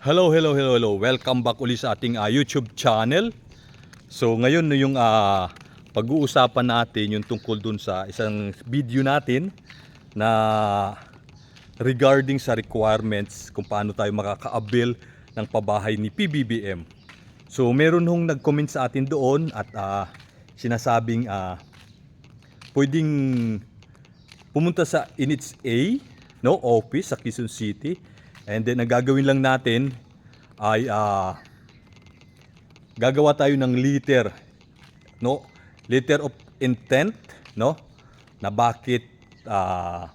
Hello, hello, hello, hello. Welcome back uli sa ating ah, YouTube channel. So ngayon yung ah, pag-uusapan natin yung tungkol dun sa isang video natin na regarding sa requirements kung paano tayo makaka-avail ng pabahay ni PBBM. So meron hong nag-comment sa atin doon at ah, sinasabing ah, pwedeng pumunta sa Inits A, no, office sa Quezon City. And then ang gagawin lang natin ay ah, gagawa tayo ng letter, no? Letter of intent, no? Na bakit ah,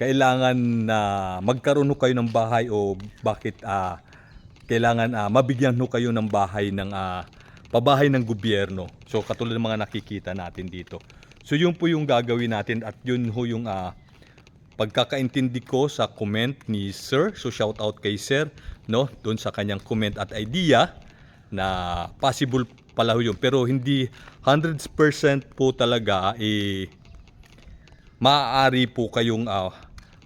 kailangan na magkaroon ho kayo ng bahay o bakit ah, kailangan ah, mabigyan ho kayo ng bahay ng ah, pabahay ng gobyerno. So katulad ng mga nakikita natin dito. So yun po yung gagawin natin at yun ho yung ah, pagkakaintindi ko sa comment ni Sir. So shout out kay Sir no doon sa kanyang comment at idea na possible pala yun pero hindi 100% po talaga eh maaari po kayong ah,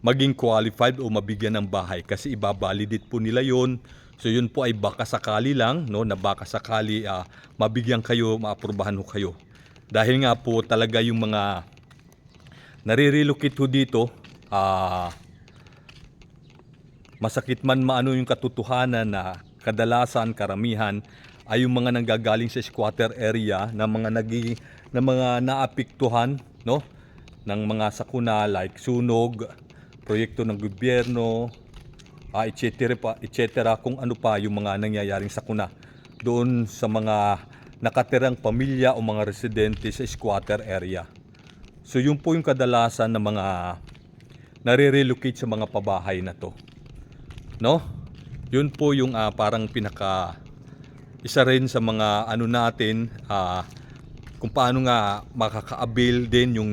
maging qualified o mabigyan ng bahay kasi ibabalidate po nila yon. So yun po ay baka sakali lang no na baka sakali ah, mabigyan kayo, maaprubahan ho kayo. Dahil nga po talaga yung mga nare-relocate ho dito ah masakit man maano yung katotohanan na kadalasan karamihan ay yung mga nanggagaling sa squatter area na mga naging na mga naapektuhan no ng mga sakuna like sunog, proyekto ng gobyerno, ah, etc. pa, etc. kung ano pa yung mga nangyayaring sakuna doon sa mga nakatirang pamilya o mga residente sa squatter area. So yun po yung kadalasan ng mga nare-relocate sa mga pabahay na to. No? Yun po yung ah, parang pinaka isa rin sa mga ano natin ah, kung paano nga makaka-avail din yung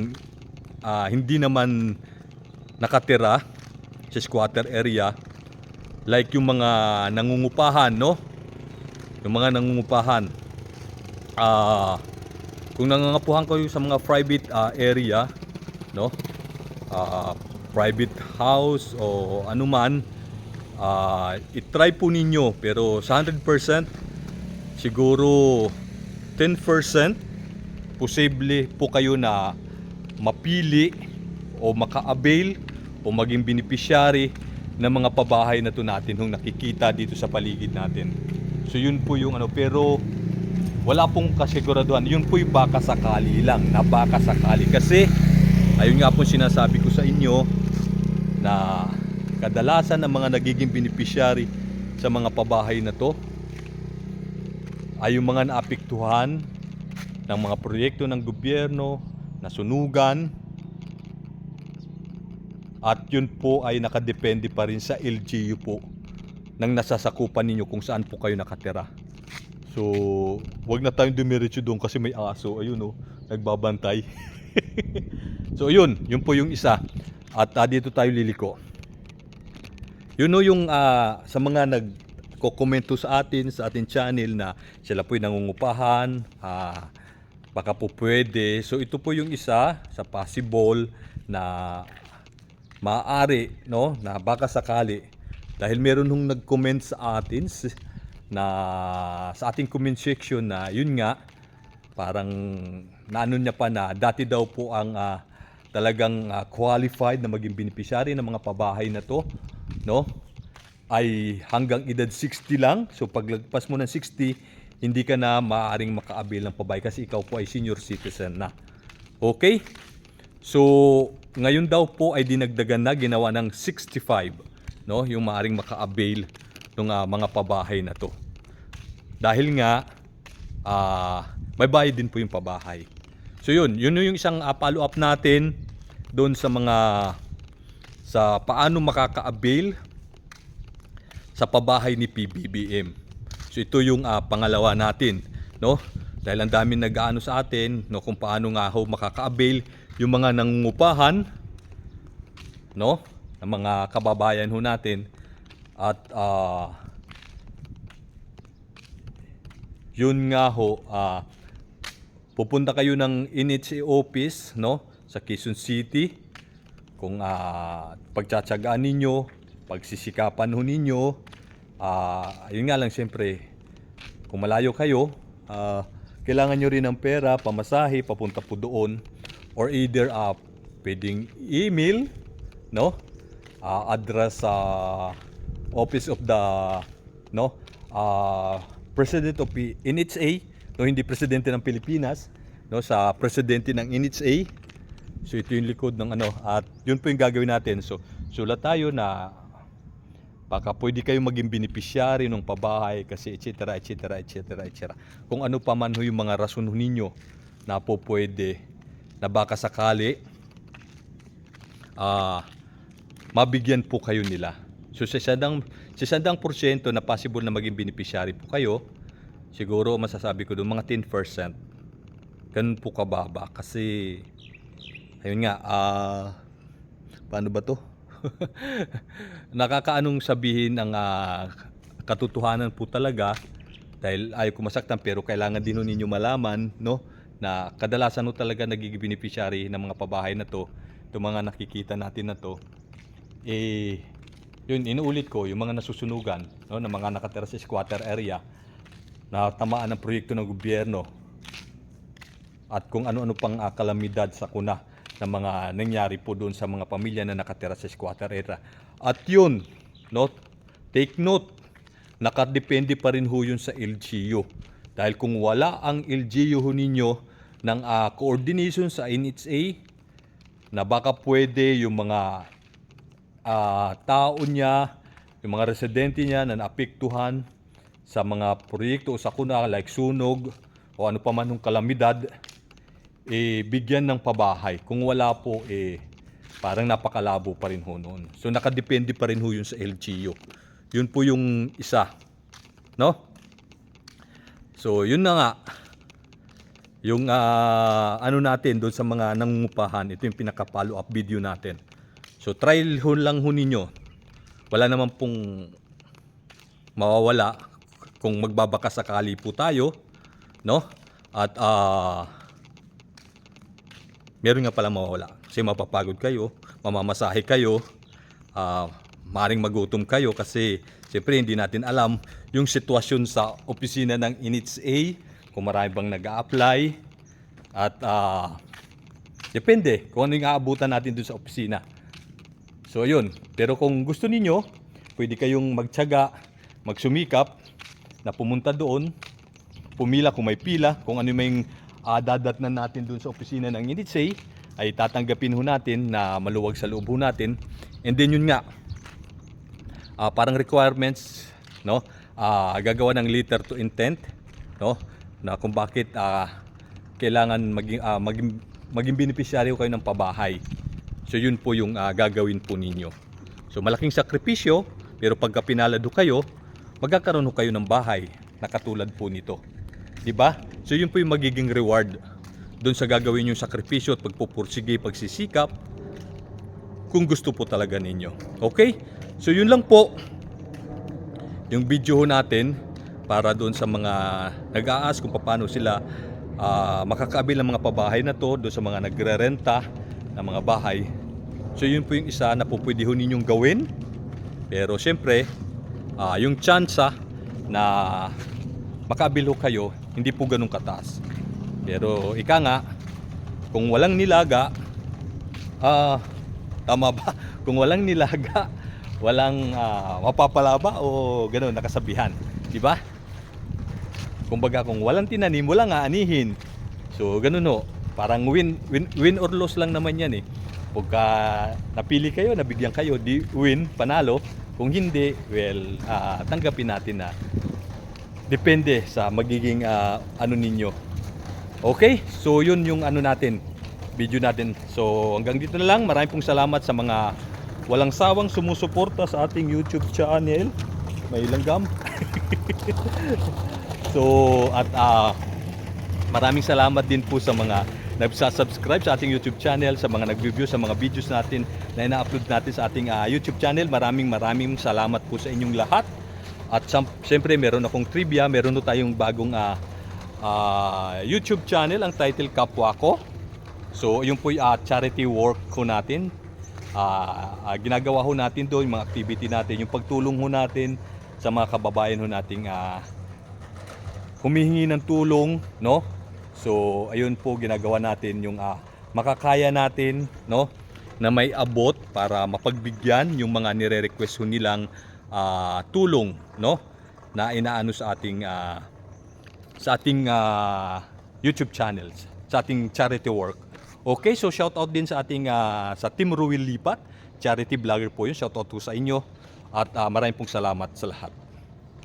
ah, hindi naman nakatira sa squatter area like yung mga nangungupahan no yung mga nangungupahan ah kung nangangapuhan kayo sa mga private ah, area no ah, private house o anuman ah i-try po ninyo pero sa 100% siguro 10% posible po kayo na mapili o maka-avail o maging beneficiary ng mga pabahay na to natin hong nakikita dito sa paligid natin. So yun po yung ano pero wala pong kasiguraduhan. Yun po yung baka sakali lang, na baka sakali. Kasi ayun nga po sinasabi ko sa inyo na kadalasan ng mga nagiging beneficiary sa mga pabahay na to ay yung mga naapektuhan ng mga proyekto ng gobyerno, nasunugan, at yun po ay nakadepende pa rin sa LGU po ng nasasakupan ninyo kung saan po kayo nakatira. So, wag na tayong dumiretso doon kasi may aso. Ayun oh, nagbabantay. so, yun. Yun po yung isa. At ah, dito tayo liliko. Yun oh, yung ah, sa mga nagko-komento sa atin, sa ating channel na sila po'y nangungupahan, ah, baka po pwede. So, ito po yung isa sa possible na maaari, no, na baka sakali. Dahil meron hong nag-comment sa atin na sa ating comment section na yun nga parang naano niya pa na dati daw po ang ah, talagang ah, qualified na maging beneficiary ng mga pabahay na to, no? Ay hanggang edad 60 lang. So paglagpas mo ng 60, hindi ka na maaaring makaabil ng pabahay kasi ikaw po ay senior citizen na. Okay? So, ngayon daw po ay dinagdagan na ginawa ng 65, no? Yung maaring maka-avail ng mga pabahay na to. Dahil nga ah may bayad din po yung pabahay. So yun, yun yung isang ah, follow-up natin doon sa mga sa paano makaka-avail sa pabahay ni PBBM. So ito yung ah, pangalawa natin, no? Dahil ang daming nag-aano sa atin, no, kung paano nga ho makaka-avail yung mga nangungupahan, no? Ng mga kababayan ho natin at ah, yun nga ho, ah, pupunta kayo ng NHA office, no? Sa Quezon City. Kung ah, pagtsatsagaan ninyo, pagsisikapan ho ninyo. Ah, yun nga lang siyempre, kung malayo kayo, ah, kailangan nyo rin ng pera, pamasahe, papunta po doon. Or either uh, pwedeng email, no? Ah, address sa office of the no ah, president of NHA no hindi presidente ng Pilipinas no sa presidente ng NHA so ito yung likod ng ano at yun po yung gagawin natin so sulat tayo na baka pwede kayong maging beneficiary ng pabahay kasi etc etc etc etc kung ano pa man ho yung mga rason ninyo na po pwede na baka sakali ah mabigyan po kayo nila. So sa sandang, sa sandang porsyento na possible na maging beneficiary po kayo, siguro masasabi ko doon mga 10%. Ganun po kababa kasi ayun nga, ah paano ba to? Nakakaanong sabihin ng ah, katotohanan po talaga dahil ayaw ko masaktan pero kailangan din ninyo malaman no na kadalasan ho talaga nagiging beneficiary ng mga pabahay na to itong mga nakikita natin na to eh yun inuulit ko yung mga nasusunugan no ng mga nakatira sa squatter area na tamaan ng proyekto ng gobyerno at kung ano-ano pang ah, kalamidad sa kuna ng mga nangyari po doon sa mga pamilya na nakatira sa squatter area. At yun, no, take note, nakadepende pa rin ho yun sa LGU. Dahil kung wala ang LGU ho ninyo ng ah, coordination sa NHA, na baka pwede yung mga ah, tao niya, yung mga residente niya na naapektuhan sa mga proyekto o sa kuna like sunog o ano pa man ng kalamidad, eh, bigyan ng pabahay. Kung wala po, eh, parang napakalabo pa rin ho noon. So nakadepende pa rin ho yun sa LGU. Yun po yung isa. No? So yun na nga. Yung ah, ano natin doon sa mga nangungupahan, ito yung pinaka-follow up video natin. So trial ho lang ho ninyo. Wala naman pong mawawala kung magbabaka sakali po tayo, no? At ah meron nga pala mawawala. Kasi mapapagod kayo, mamamasahe kayo, ah maring magutom kayo kasi siyempre hindi natin alam yung sitwasyon sa opisina ng NHA, kung marami bang nag apply at ah depende kung ano yung aabutan natin dun sa opisina. So yun, pero kung gusto ninyo, pwede kayong magtyaga, magsumikap na pumunta doon, pumila kung may pila, kung ano may uh, dadatnan natin doon sa opisina ng NHA, ay tatanggapin ho natin na maluwag sa loob ho natin. And then yun nga, ah, parang requirements, no? Ah, gagawa ng letter to intent, no? Na kung bakit ah, kailangan maging ah, maging maging beneficiary kayo ng pabahay. So yun po yung ah, gagawin po ninyo. So malaking sakripisyo, pero pagka pinalad ho kayo, magkakaroon ho kayo ng bahay na katulad po nito. 'Di ba? So yun po yung magiging reward doon sa gagawin yung sakripisyo at pagpupursige, pagsisikap kung gusto po talaga ninyo. Okay? So yun lang po yung video natin para doon sa mga nag-aas kung paano sila ah, makakaabil ng mga pabahay na to doon sa mga nagre-renta ng mga bahay. So yun po yung isa na po pwede ho ninyong gawin. Pero siyempre, ah, yung tsansa na makaabil ho kayo, hindi po ganun kataas. Pero ika nga, kung walang nilaga, ah, tama ba? Kung walang nilaga, walang ah, mapapalaba o ganun nakasabihan, di ba? Kumbaga kung walang tinanim, wala nga anihin. So ganun ho, parang win, win, win or loss lang naman yan eh. Pagka napili kayo, nabigyan kayo, di win, panalo. Kung hindi, well, ah, tanggapin natin na depende sa magiging ah, ano ninyo. Okay? So yun yung ano natin, video natin. So hanggang dito na lang. Maraming pong salamat sa mga walang sawang sumusuporta sa ating YouTube channel. May langgam. so at ah, maraming salamat din po sa mga nagsasubscribe sa ating YouTube channel, sa mga nag-review sa mga videos natin na ina-upload natin sa ating ah, YouTube channel. Maraming maraming salamat po sa inyong lahat. At siyempre meron akong trivia, meron na tayong bagong ah, ah, YouTube channel, ang title Kapwa Ko. So yun po yung ah, charity work ko natin. ah, ah, ginagawa ho natin doon, yung mga activity natin, yung pagtulong ho natin sa mga kababayan ho nating ah, humihingi ng tulong, no? So, ayun po ginagawa natin yung ah, makakaya natin, no? Na may abot para mapagbigyan yung mga nire-request nilang ah, tulong, no? Na inaano sa ating ah, sa ating ah, YouTube channels, sa ating charity work. Okay, so shout out din sa ating ah, sa Team Ruil Lipat, charity vlogger po yun. Shout out po sa inyo at ah, maraming pong salamat sa lahat.